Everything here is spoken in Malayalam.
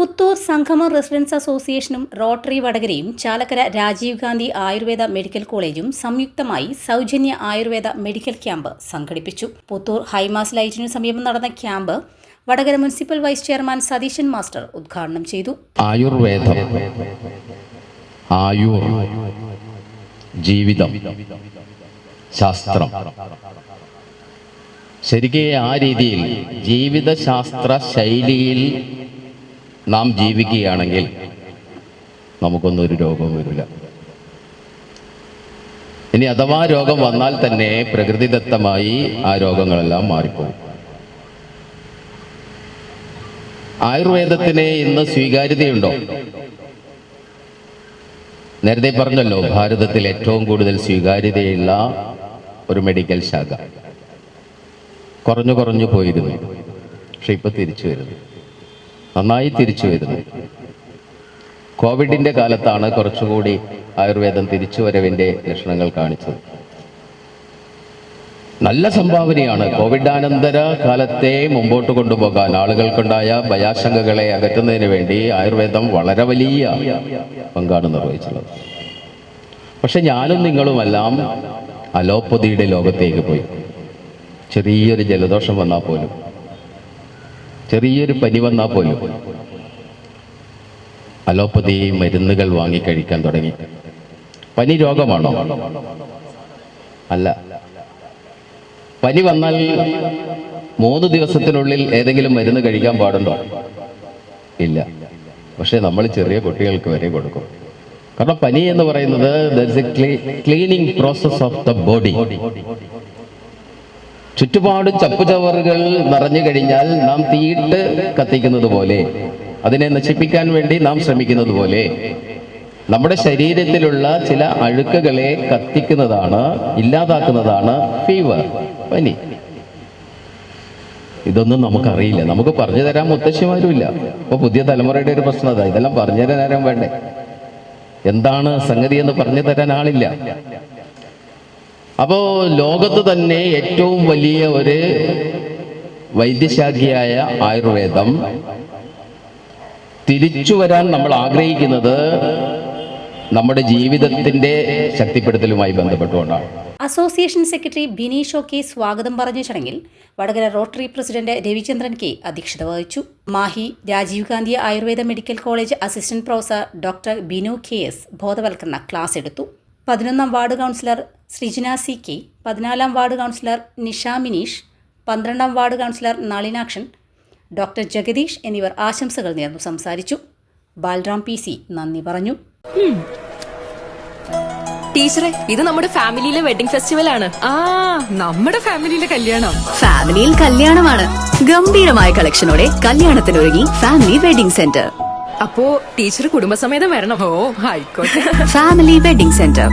Puthur Sangama residence അസോസിയേഷനും റോട്ടറി വടകരയും ചാലക്കര രാജീവ് ഗാന്ധി ആയുർവേദ മെഡിക്കൽ കോളേജും സംയുക്തമായി സൗജന്യ ആയുർവേദ മെഡിക്കൽ ക്യാമ്പ് സംഘടിപ്പിച്ചു. പുത്തൂർ ഹൈമാസ് ലൈറ്റിനു സമീപം നടന്ന camp Vadakara municipal vice chairman Satheesan master ഉദ്ഘാടനം ചെയ്തു. ആയുർവേദം ആയുർ ജീവിതം ശാസ്ത്രം. ശരിക്കും ആ രീതിയിൽ ജീവിതശാസ്ത്ര ശൈലിയിൽ നാം ജീവിക്കുകയാണെങ്കിൽ നമുക്കൊന്നും ഒരു രോഗവും വരില്ല. ഇനി അഥവാ രോഗം വന്നാൽ തന്നെ പ്രകൃതിദത്തമായി ആ രോഗങ്ങളെല്ലാം മാറിപ്പോകും. ആയുർവേദത്തിന് ഇന്ന് സ്വീകാര്യതയുണ്ടോ? നേരത്തെ പറഞ്ഞല്ലോ ഭാരതത്തിൽ ഏറ്റവും കൂടുതൽ സ്വീകാര്യതയുള്ള ഒരു മെഡിക്കൽ ശാഖ. കുറഞ്ഞു കുറഞ്ഞു പോയിരുന്നു. പക്ഷെ ഇപ്പൊ തിരിച്ചു വരുന്നു. നന്നായി തിരിച്ചു വരുന്നു. കോവിഡിന്റെ കാലത്താണ് കുറച്ചുകൂടി ആയുർവേദം തിരിച്ചുവരവിന്റെ ലക്ഷണങ്ങൾ കാണിച്ചത്. നല്ല സംഭാവനയാണ്. കോവിഡാനന്തര കാലത്തെ മുമ്പോട്ട് കൊണ്ടുപോകാൻ ആളുകൾക്കുണ്ടായ ഭയാശങ്കകളെ അകറ്റുന്നതിന് വേണ്ടി ആയുർവേദം വളരെ വലിയ പങ്കാണ് നിർവഹിച്ചുള്ളത് പക്ഷെ ഞാനും നിങ്ങളുമെല്ലാം അലോപ്പതിയുടെ ലോകത്തേക്ക് പോയി. ചെറിയൊരു ജലദോഷം വന്നാൽ പോലും ചെറിയൊരു പനി വന്നാൽ പോലും അലോപ്പതി മരുന്നുകൾ വാങ്ങി കഴിക്കാൻ തുടങ്ങി. പനി രോഗമാണോ? അല്ല. പനി വന്നാൽ മൂന്ന് ദിവസത്തിനുള്ളിൽ ഏതെങ്കിലും മരുന്ന് കഴിക്കാൻ പാടുണ്ടോ? ഇല്ല. പക്ഷെ നമ്മൾ ചെറിയ കുട്ടികൾക്ക് വരെ കൊടുക്കും. കാരണം പനി എന്ന് പറയുന്നത് cleaning process of the body ചുറ്റുപാടും ചപ്പുചവറുകൾ നിറഞ്ഞു കഴിഞ്ഞാൽ നാം തീയിട്ട് കത്തിക്കുന്നത് പോലെ അതിനെ നശിപ്പിക്കാൻ വേണ്ടി നാം ശ്രമിക്കുന്നത് പോലെ. നമ്മുടെ ശരീരത്തിലുള്ള ചില അഴുക്കുകളെ കത്തിക്കുന്നതാണ് ഇല്ലാതാക്കുന്നതാണ് ഫീവർ പനി. ഇതൊന്നും നമുക്കറിയില്ല. നമുക്ക് പറഞ്ഞു തരാൻ മുത്തശ്ശിമാരുമില്ല. ഇപ്പൊ പുതിയ തലമുറയുടെ ഒരു പ്രശ്നം അതാ. ഇതെല്ലാം പറഞ്ഞു തരാൻ ആരും വേണ്ടേ? എന്താണ് സംഗതി എന്ന് പറഞ്ഞു തരാൻ ആളില്ല. അപ്പോ ലോകത്ത് തന്നെ ഏറ്റവും വലിയ ഒരു വൈദ്യശാഖിയായ ആയുർവേദം. തിരിച്ചു വരാൻ നമ്മൾ ആഗ്രഹിക്കുന്നത് നമ്മുടെ ജീവിതത്തിന്റെ ശക്തിപ്പെടുത്തലുമായി ബന്ധപ്പെട്ടുകൊണ്ടാണ്. അസോസിയേഷൻ സെക്രട്ടറി ബിനീഷ് കെ സ്വാഗതം പറഞ്ഞ ചടങ്ങിൽ Vadakara rotary president Ravichandran K അധ്യക്ഷത വഹിച്ചു. Mahe Rajiv Gandhi Ayurveda medical college assistant professor doctor Binu K S ബോധവൽക്കരണ ക്ലാസ് എടുത്തു. പതിനൊന്നാം ward councillor Srijana C K പതിനാലാം വാർഡ് കൗൺസിലർ നിഷ മിനീഷ് പന്ത്രണ്ടാം ward councillor Nalinakshan doctor Jagadeesh എന്നിവർ ആശംസകൾ നേർന്നു സംസാരിച്ചു. ബാലറാം പി സി നന്ദി പറഞ്ഞു. ടീച്ചറെ ഇത് നമ്മുടെ ഫാമിലിയിലെ വെഡിംഗ് ഫെസ്റ്റിവൽ ആണ്. ആ നമ്മുടെ ഫാമിലിയിലെ കല്യാണം. ഫാമിലിയിൽ കല്യാണമാണ്. ഗംഭീരമായ കളക്ഷനോടെ കല്യാണത്തിനൊരുങ്ങി ഫാമിലി വെഡിംഗ് സെന്റർ. അപ്പോ ടീച്ചർ കുടുംബസമേതം വരണം. ഓ ആയിക്കോട്ടെ ഫാമിലി വെഡിംഗ് സെന്റർ.